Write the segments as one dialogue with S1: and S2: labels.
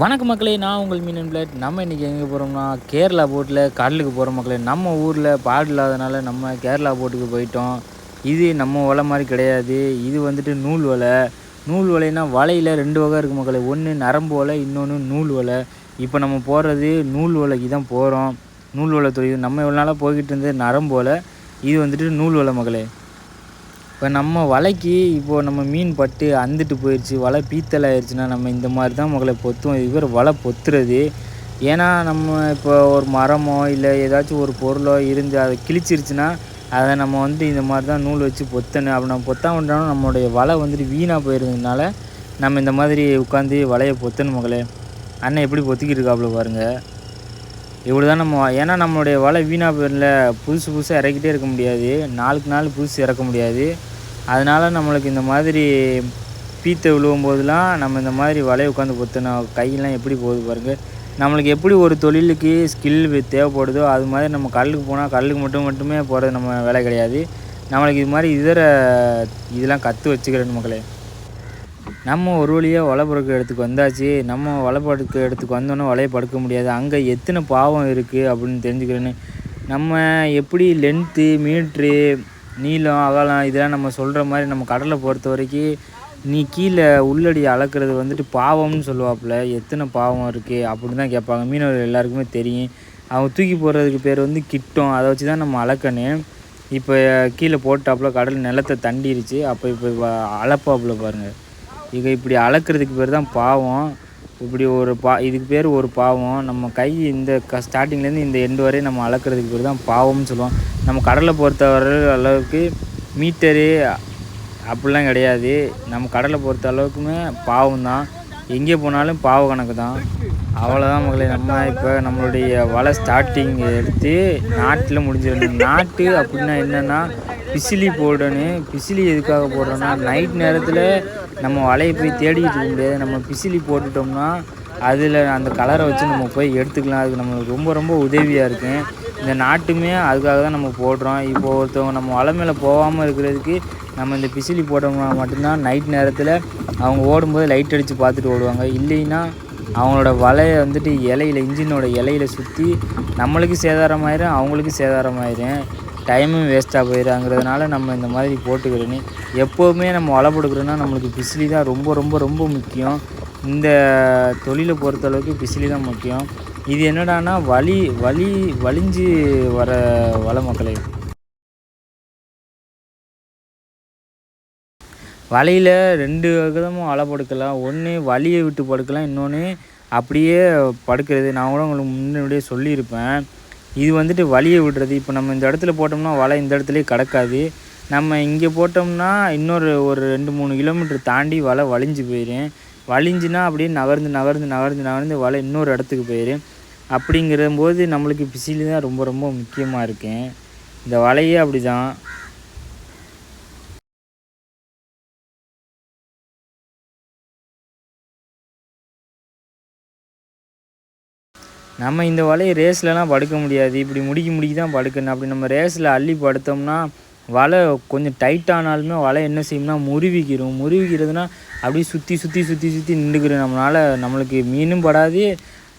S1: வணக்கம் மக்களே நான் உங்கள் மீன் அண்ட் பிளேட். நம்ம இன்றைக்கி எங்கே போகிறோம்னா கேரளா போட்டில் கடலுக்கு போகிற மக்களே. நம்ம ஊரில் பாடு இல்லாதனால நம்ம கேரளா போட்டுக்கு போயிட்டோம். இது நம்ம வலை மாதிரி கிடையாது. இது வந்துட்டு நூல் வலை. நூல் வலைனா வலையில் ரெண்டு வகை இருக்குது மக்களே. ஒன்று நரம்பு வலை இன்னொன்று நூல் வலை. இப்போ நம்ம போகிறது நூல் வலைக்கு தான் போகிறோம் நூல் வலை தொழில். நம்ம இவ்வளோ நாளாக போய்கிட்டு இருந்தது நரம்பு வலை. இது வந்துட்டு நூல் வலை மகளே இப்போ நம்ம வலைக்கு இப்போது நம்ம மீன் பட்டு அந்துட்டு போயிடுச்சு வலை பீத்தல் ஆயிடுச்சுன்னா நம்ம இந்த மாதிரி தான் முதல்ல பொத்துவோம். இது பேர் வலை பொத்துறது. ஏன்னா நம்ம இப்போ ஒரு மரமோ இல்லை ஏதாச்சும் ஒரு பொருளோ இருந்து அதை கிழிச்சிருச்சுன்னா அதை நம்ம வந்து இந்த மாதிரி தான் நூல் வச்சு பொத்தணும். அப்படி நம்ம பொத்தாம விட்டாலும் நம்மளுடைய வலை வந்துட்டு வீணாக போயிருந்ததுனால நம்ம இந்த மாதிரி உட்காந்து வலையை பொத்தணும் மகளே. அண்ணன் எப்படி பொத்திக்கிட்டு இருக்காப்புல பாருங்கள் இப்படி தான் நம்ம ஏன்னா நம்மளுடைய வலை வீணாக போயிடல புதுசு புதுசாக இறக்கிட்டே இருக்க முடியாது. நாளுக்கு நாள் புதுசு இறக்க முடியாது. அதனால் நம்மளுக்கு இந்த மாதிரி பீத்தை விழுவும் போதெல்லாம் நம்ம இந்த மாதிரி வலையை உட்காந்து பொத்தணும் கையெல்லாம் எப்படி போகுது பாருங்கள் நம்மளுக்கு எப்படி ஒரு தொழிலுக்கு ஸ்கில் தேவைப்படுதோ அது மாதிரி நம்ம கடலுக்கு போனால் கடலுக்கு மட்டும் மட்டுமே போகிறது நம்ம வேலை கிடையாது. நம்மளுக்கு இது மாதிரி இதர இதெல்லாம் கற்று வச்சுக்கிறேன் மக்களே. நம்ம ஒரு வழியாக வலை இடத்துக்கு வந்தாச்சு. நம்ம வலை இடத்துக்கு வந்தோன்னே வலையை படுக்க முடியாது. அங்கே எத்தனை பாவம் இருக்குது அப்படின்னு தெரிஞ்சுக்கிறேன்னு. நம்ம எப்படி லென்த்து மீட்ரு நீளம் அகலம் இதெல்லாம் நம்ம சொல்கிற மாதிரி நம்ம கடலை பொறுத்த வரைக்கும் நீ கீழே உள்ளடி அளக்கிறது வந்துட்டு பாவம்னு சொல்லுவாப்புல. எத்தனை பாவம் இருக்குது அப்படின்னு தான் கேட்பாங்க. மீனவர்கள் எல்லாருக்குமே தெரியும். அவங்க தூக்கி போடுறதுக்கு பேர் வந்து கிட்டம். அதை வச்சு தான் நம்ம அளக்கணும். இப்போ கீழே போட்டாப்புல கடல் நிலத்தை தண்டிருச்சு. அப்போ இப்போ அளப்பாப்புல பாருங்கள் இது இப்படி அளக்கிறதுக்கு பேர் தான் பாவம். இப்படி ஒரு பா இதுக்கு பேர் ஒரு பாவம். நம்ம கை இந்த க ஸ்டார்டிங்லேருந்து இந்த எண்டு வரையும் நம்ம அளக்கிறதுக்கு பேர் தான் பாவம்னு சொல்லுவோம். நம்ம கடலை பொறுத்தவரை அளவுக்கு மீட்டரு அப்படிலாம் கிடையாது. நம்ம கடலை பொறுத்த அளவுக்குமே பாவம் தான். எங்கே போனாலும் பாவ கணக்கு தான். அவ்வளோதான் மகளே நம்ம இப்போ நம்மளுடைய வலை ஸ்டார்டிங் எடுத்து நாட்டில் முடிஞ்சிடணும். நாட்டு அப்படின்னா என்னென்னா பிசிலி போடணும். பிசிலி எதுக்காக போடுறோன்னா நைட் நேரத்தில் நம்ம வலையை போய் தேடிக்கிட்டு இருக்க முடியாது. நம்ம பிசிலி போட்டுட்டோம்னா அதில் அந்த கலரை வச்சு நம்ம போய் எடுத்துக்கலாம். அதுக்கு நம்மளுக்கு ரொம்ப ரொம்ப உதவியாக இருக்கும் இந்த நாட்டுமே அதுக்காக தான் நம்ம போடுறோம். இப்போ ஒருத்தவங்க நம்ம வலை மேலே போகாமல் இருக்கிறதுக்கு நம்ம இந்த பிசிலி போட்டோம்னா மட்டும்தான் நைட் நேரத்தில் அவங்க ஓடும்போது லைட் அடித்து பார்த்துட்டு ஓடுவாங்க. இல்லைன்னா அவங்களோட வலையை வந்துட்டு இலையில இன்ஜினோட இலையில சுற்றி நம்மளுக்கு சேதாரமாயிரும் அவங்களுக்கு சேதாரமாயிரும். டைமும் வேஸ்ட்டாக போயிடுறாங்கிறதுனால நம்ம இந்த மாதிரி போட்டுக்கிறேன்னு எப்போவுமே நம்ம வலை போட்டுக்கிறோன்னா நம்மளுக்கு பிசிலி தான் ரொம்ப ரொம்ப ரொம்ப முக்கியம். இந்த தொழிலை பொறுத்தளவுக்கு பிசிலி தான் முக்கியம். இது என்னடான்னா வலி வலி வலிஞ்சு வர வலை மக்களே. வலையில் ரெண்டு விதமும் வலை படுக்கலாம் ஒன்று வலியை விட்டு படுக்கலாம் இன்னொன்று அப்படியே படுக்கிறது. நான் கூட உங்களுக்கு முன்னாடியே சொல்லியிருப்பேன். இது வந்துட்டு வலியை விடுறது. இப்போ நம்ம இந்த இடத்துல போட்டோம்னா வலை இந்த இடத்துலையே கிடக்காது. நம்ம இங்கே போட்டோம்னா இன்னொரு ஒரு ரெண்டு மூணு கிலோமீட்டர் தாண்டி வலை வலிஞ்சு போயிடும் வலிஞ்சுனா அப்படியே நகர்ந்து நகர்ந்து நகர்ந்து நகர்ந்து வலை இன்னொரு இடத்துக்கு போயிடும் அப்படிங்கிற போது நம்மளுக்கு பிசிலி தான் ரொம்ப ரொம்ப முக்கியமாக இருக்கும் இந்த வலையே அப்படி தான் நம்ம இந்த வலையை ரேஸ்லலாம் படுக்க முடியாது. இப்படி முடிக்க முடிக்க தான் படுக்கணும். அப்படி நம்ம ரேஸில் அள்ளி படுத்தோம்னா வலை கொஞ்சம் டைட்டானாலுமே வலை என்ன செய்யும்னா முருவிக்கிறோம் முருவிக்கிறதுனா அப்படியே சுற்றி சுற்றி சுற்றி சுற்றி நின்றுக்கிறோம் நம்மளால் நம்மளுக்கு மீனும் படாது.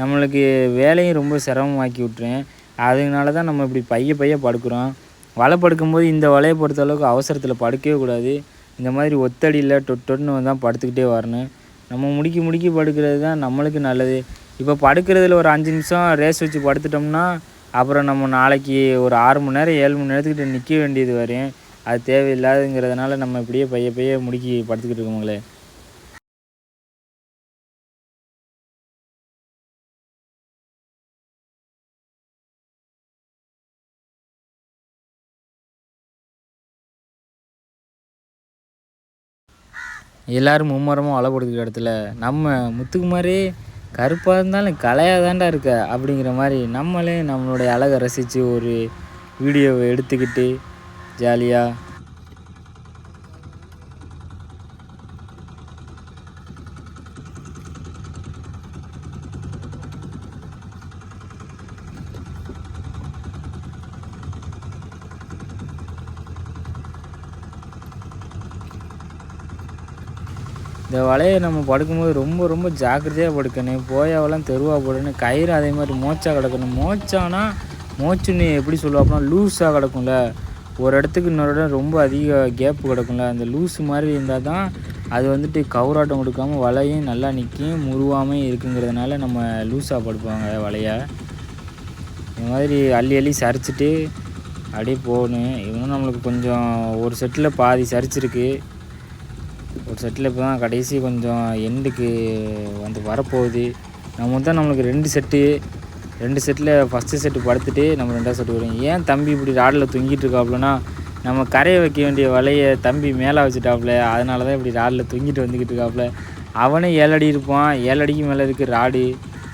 S1: நம்மளுக்கு வேலையும் ரொம்ப சிரமமாக்கி விட்டுறேன் அதனால தான் நம்ம இப்படி பைய பைய படுக்கிறோம். வலை படுக்கும்போது இந்த வலையை பொறுத்த அளவுக்கு அவசரத்தில் படுக்கவே கூடாது. இந்த மாதிரி ஒத்தடியில் டொட்டொன்னு தான் படுத்துக்கிட்டே வரணும். நம்ம முடிக்க முடிக்க படுக்கிறது தான் நம்மளுக்கு நல்லது. இப்போ படுக்கிறதுல ஒரு அஞ்சு நிமிஷம் ரேஸ் வச்சு படுத்துட்டோம்னா அப்புறம் நம்ம நாளைக்கு ஒரு ஆறு மணி நேரம் ஏழு மணி நேரத்துக்கிட்ட நிற்க வேண்டியது வரும் அது தேவையில்லாதுங்கிறதுனால நம்ம இப்படியே பைய பைய முடிக்கி படுத்துக்கிட்டு இருக்கோங்களே எல்லோரும் மும்மரமாக வலை போட்டுக்கிற இடத்துல நம்ம முத்துக்குமாரே கருப்பாக இருந்தாலும் கலையாக தாண்டா இருக்க அப்படிங்கிற மாதிரி நம்மளே நம்மளுடைய அழகை ரசித்து ஒரு வீடியோவை எடுத்துக்கிட்டு ஜாலியாக இந்த வலையை நம்ம படுக்கும்போது ரொம்ப ரொம்ப ஜாக்கிரதையாக படுக்கணும். போயாவெல்லாம் தெருவாக போடணும் கயிறு அதே மாதிரி மோச்சா கிடக்கணும். மோச்சானா மோச்சுன்னு எப்படி சொல்லுவாப்புனா லூஸாக கிடக்கும்ல. ஒரு இடத்துக்கு இன்னொரு இடம் ரொம்ப அதிக கேப்பு கிடக்கும்ல. அந்த லூஸ் மாதிரி இருந்தால் தான் அது வந்துட்டு கவுராட்டம் கொடுக்காம வலையும் நல்லா நிற்கும் முருவாமல் இருக்குங்கிறதுனால நம்ம லூஸாக படுப்பாங்க வலையை. இந்த மாதிரி அள்ளி அள்ளி சரிச்சிட்டு அப்படியே போகணும். இவனும் நம்மளுக்கு கொஞ்சம் ஒரு செட்டில் பாதி சரிச்சிருக்கு. ஒரு செட்டில் இப்போ தான் கடைசி கொஞ்சம் எண்டுக்கு வந்து வரப்போகுது. நம்ம தான் நம்மளுக்கு ரெண்டு செட்டு ரெண்டு செட்டில் ஃபஸ்ட்டு செட்டு படுத்துட்டு நம்ம ரெண்டாவது செட்டு வரும் ஏன் தம்பி இப்படி ராடில் தொங்கிட்டு இருக்காப்புலன்னா நம்ம கரையை வைக்க வேண்டிய வலையை தம்பி மேலே வச்சுட்டாப்புல அதனால தான் இப்படி ராடில் தொங்கிட்டு வந்துக்கிட்டு இருக்காப்புல அவனே ஏழு அடி இருப்பான் ஏழு அடிக்கு மேலே இருக்குது ராடு.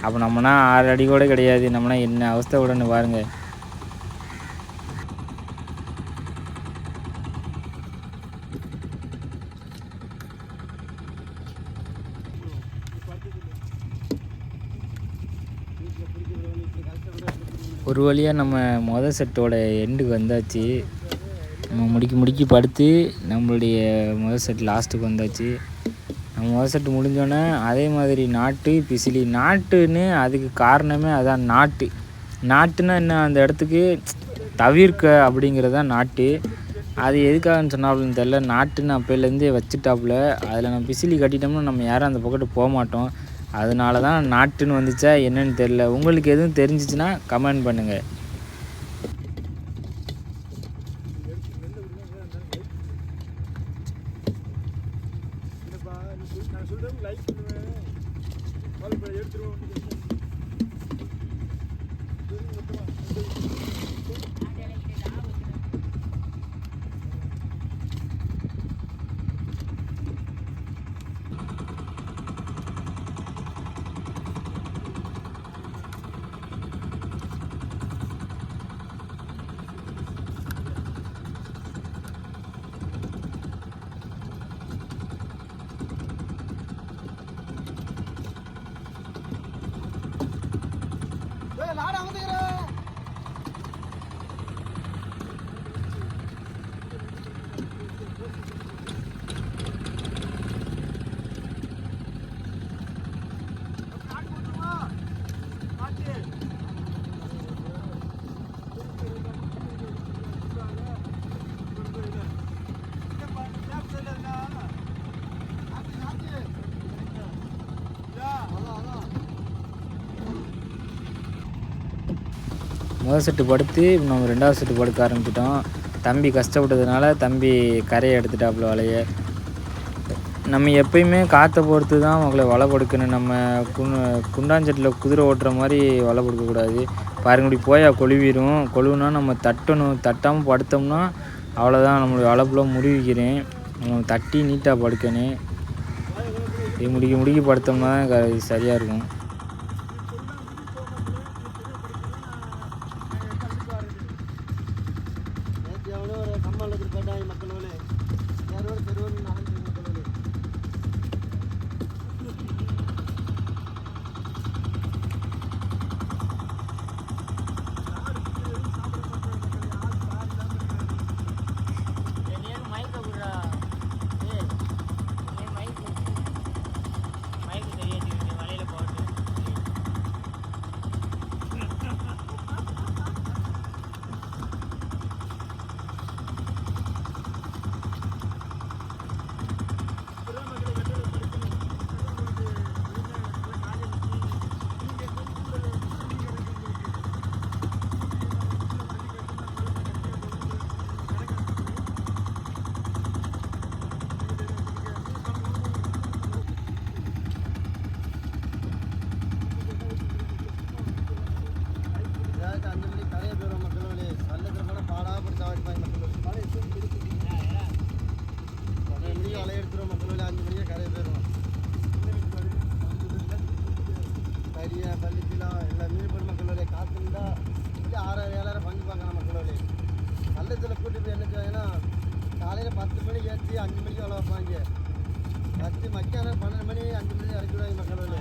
S1: அப்போ நம்மனா ஆறு அடி கூட கிடையாது நம்மனா என்ன அவஸ்தை விடன்னு பாருங்கள் ஒரு வழியாக நம்ம மொதல் செட்டோட எண்டுக்கு வந்தாச்சு. நம்ம முடிக்கி முடிக்கி படுத்து நம்மளுடைய மொதல் செட் லாஸ்ட்டுக்கு வந்தாச்சு. நம்ம முதல் செட்டு முடிஞ்சோடனே அதே மாதிரி நாட்டு பிசிலி நாட்டுன்னு அதுக்கு காரணமே அதான் நாட்டு. நாட்டுன்னா என்ன? அந்த இடத்துக்கு தவிர்க்க அப்படிங்கிறது தான் நாட்டு. அது எதுக்காகன்னு சொன்னாப்லன்னு தெரில நாட்டுன்னு அப்போலேருந்தே வச்சுட்டாப்புல. அதில் நம்ம பிசிலி கட்டிட்டோம்னா நம்ம யாரும் அந்த பக்கத்து போக மாட்டோம். அதனால தான் நாட்டுன்னு வந்துச்சா என்னன்னு தெரில உங்களுக்கு எதுவும் தெரிஞ்சிச்சுன்னா கமெண்ட் பண்ணுங்கள் முதல் செட்டு படுத்து நம்ம ரெண்டாவது செட்டு படுக்க ஆரம்பிச்சிட்டோம். தம்பி கஷ்டப்பட்டதுனால தம்பி கரையை எடுத்துட்டாப்புல வலையை. நம்ம எப்பயுமே காற்றை பொறுத்து தான் அவங்கள வலை படுக்கணும் நம்ம குண் குண்டாஞ்சட்டில் குதிரை ஓட்டுற மாதிரி வலை படுக்கக்கூடாது பாருங்க இப்படி போயா கொழுவிடும் கொழுவுனா நம்ம தட்டணும். தட்டாமல் படுத்தோம்னா அவ்வளோதான் நம்மளுடைய வலைப்புல முறிவிக்கிறேன் நம்ம தட்டி நீட்டாக படுக்கணும். இது முடிக்க முடிக்க படுத்தோம்னா க- சரியாக இருக்கும்.
S2: எவனோ ஒரு கம்மல் எடுத்துட்டு யாரோட நடந்து மக்களே அஞ்சு மணிக்கு கரையை போயிடும் மக்களே சல்லத்தில் போனால் பாடாக பிடிச்சா வைப்பாங்க மக்களே பன்னெண்டு மணிக்கு வலை எடுத்துருவோம் மக்களே அஞ்சு மணிக்கே கரையை போயிடும் கரிய பள்ளிப்பிலாம் எல்லா மீன் போடும் மக்களே காற்று இருந்தால் இல்லை ஆறாயிரம் ஏழாயிரம் பங்கு பார்க்கலாம் மக்களே கள்ளத்தில் கூட்டி போய் என்ன செய்வாங்கன்னா காலையில் பத்து மணிக்கு ஏற்றி அஞ்சு மணிக்கு வலை வைப்பாங்க. பத்து மத்தியானம் பன்னெண்டு மணி அஞ்சு மணி இறக்கி விடுவாங்க மக்களே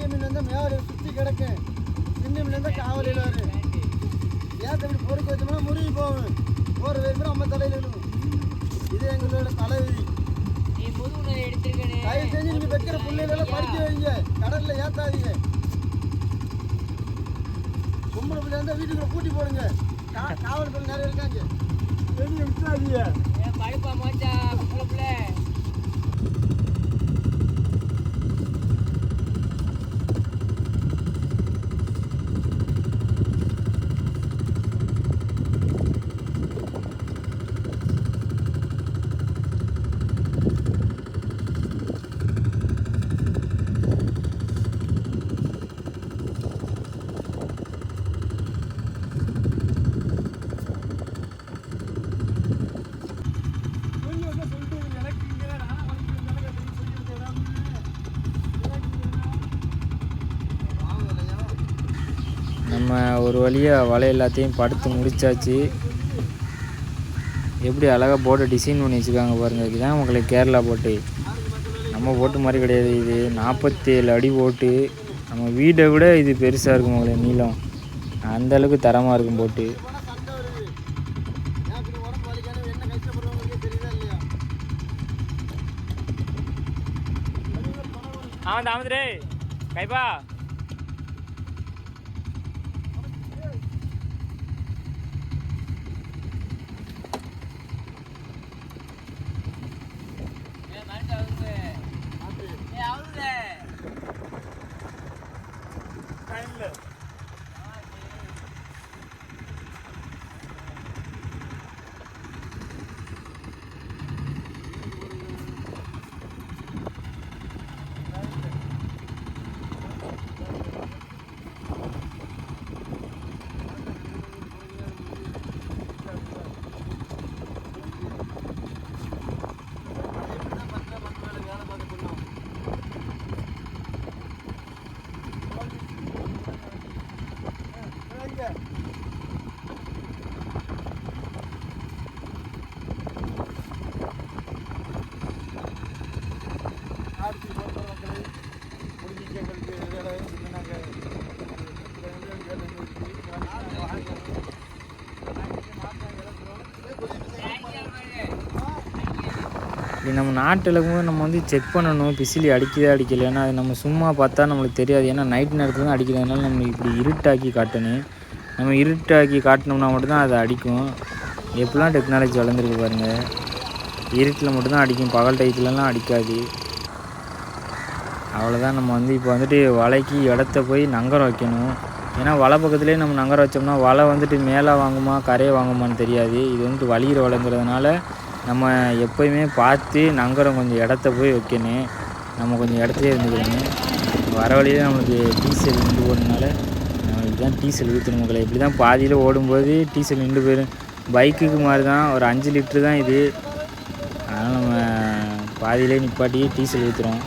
S2: மீன் பெரிய மீன் வந்து மேவலை சுத்தி கிடக்கு. சின்ன மீன் வந்து காவலையில் வரும் ஏன் இப்படி பொறுக்க வச்சோம்னா முருகி போகும். போகிற வரைக்கும் நம்ம தலையில் விழுவும். இது எங்களோட தலைவிதி தயவு செஞ்சு நீங்க வைக்கிற பிள்ளைகளெல்லாம் படிக்க வைங்க. கடல்ல ஏத்தாதீங்க. பொம்பளை பிள்ளை இருந்தா வீட்டுக்குள்ள பூட்டி போடுங்க. காவல் பிள்ளை நிறைய இருக்காங்க. வெளியே விட்டுறாதீங்க
S3: ஏ படுப்பா மோச்சா புள்ள புள்ள.
S1: நம்ம ஒரு வழியாக வலை எல்லாத்தையும் படுத்து முடிச்சாச்சு. எப்படி அழகாக போட்டு டிசைன் பண்ணி வச்சுருக்காங்க பாருங்கள் இதுதான் உங்களுக்கு கேரளா போட்டு. நம்ம போட்டு மாதிரி கிடையாது இது. நாற்பத்தேழு அடி போட்டு. நம்ம வீடை விட இது பெருசாக இருக்கும் உங்களுக்கு நீளம். அந்த அளவுக்கு தரமாக இருக்கும் போட்டு. ஆமாம் தாமதரே. கைப்பா
S3: ஏ மரத்தை அவுங்க ஏ அவுங்க
S1: இப்படி நம்ம நாட்டில் இருக்கும்போது நம்ம வந்து செக் பண்ணணும். பிசிலி அடிக்குதா அடிக்கல ஏன்னா அது நம்ம சும்மா பார்த்தா நம்மளுக்கு தெரியாது. ஏன்னா நைட் நேரத்தில் தான் அடிக்கிறதுனால நம்ம இப்படி இருட்டாக்கி காட்டணும். நம்ம இருட்டாக்கி காட்டினோம்னா மட்டும்தான் அது அடிக்கும். எப்படிலாம் டெக்னாலஜி வளர்ந்துருக்கு பாருங்கள் இருட்டில் மட்டும்தான் அடிக்கும். பகல் டயத்துலலாம் அடிக்காது. அவ்வளோதான் நம்ம வந்து இப்போ வந்துட்டு வலைக்கு இடத்த போய் நங்கரம் வைக்கணும். ஏன்னா வலை பக்கத்துலேயே நம்ம நங்கரம் வச்சோம்னா வலை வந்துட்டு மேலே வாங்குமா கரையை வாங்குமான்னு தெரியாது. இது வந்துட்டு வலிகிற வலைங்கிறதுனால நம்ம எப்போயுமே பார்த்து நங்கரம் கொஞ்சம் இடத்த போய் வைக்கணும். நம்ம கொஞ்சம் இடத்துலயே இருந்துக்கணும். வர வழியில நம்மளுக்கு டீசல் நின்று போனதுனால நம்ம இதுதான் டீசல் ஊற்றணும் மக்களை. இப்படி தான் பாதியில் ஓடும்போது டீசல் நின்று போயிடும் பைக்குக்கு மாதிரி தான் ஒரு அஞ்சு லிட்ரு தான் இது. அதனால் நம்ம பாதியிலே நிப்பாட்டி டீசல் ஊற்றுறோம்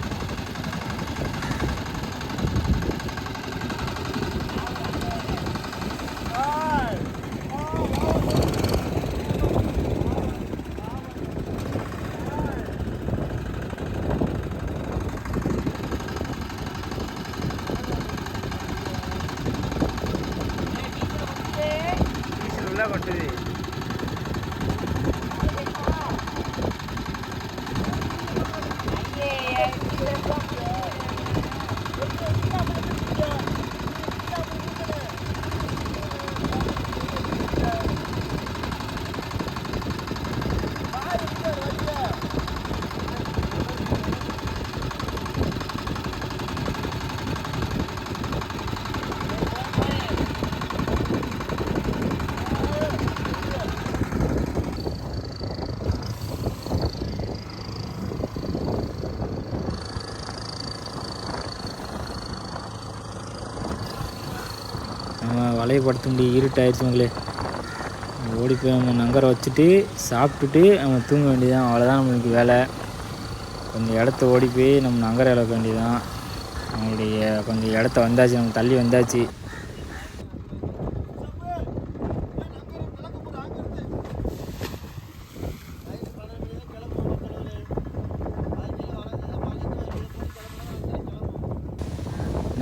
S1: நம்ம வலையை படுத்த முடியும் இருட்டாயிடுச்சு ஓடி போய் அவன் நங்கரை வச்சுட்டு சாப்பிட்டுட்டு நம்ம தூங்க வேண்டியதான் அவ்வளோதான் நம்மளுக்கு வேலை. கொஞ்சம் இடத்த ஓடி போய் நம்ம நங்கரை இழக்க வேண்டியதான் அவங்களுடைய கொஞ்சம் இடத்த வந்தாச்சு நம்ம தள்ளி வந்தாச்சு.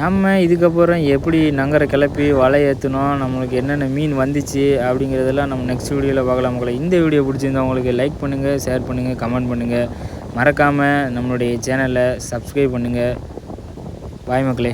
S1: நம்ம இதுக்கப்புறம் எப்படி நங்கரை கிளப்பி வலை ஏற்றணும் நம்மளுக்கு என்னென்ன மீன் வந்துச்சு அப்படிங்கிறதெல்லாம் நம்ம நெக்ஸ்ட் வீடியோவில் பார்க்கலாம். மக்களை இந்த வீடியோ பிடிச்சிருந்தா உங்களுக்கு லைக் பண்ணுங்கள் ஷேர் பண்ணுங்கள் கமெண்ட் பண்ணுங்கள் மறக்காமல் நம்மளுடைய சேனலை சப்ஸ்கிரைப் பண்ணுங்கள் பாய் மக்களே.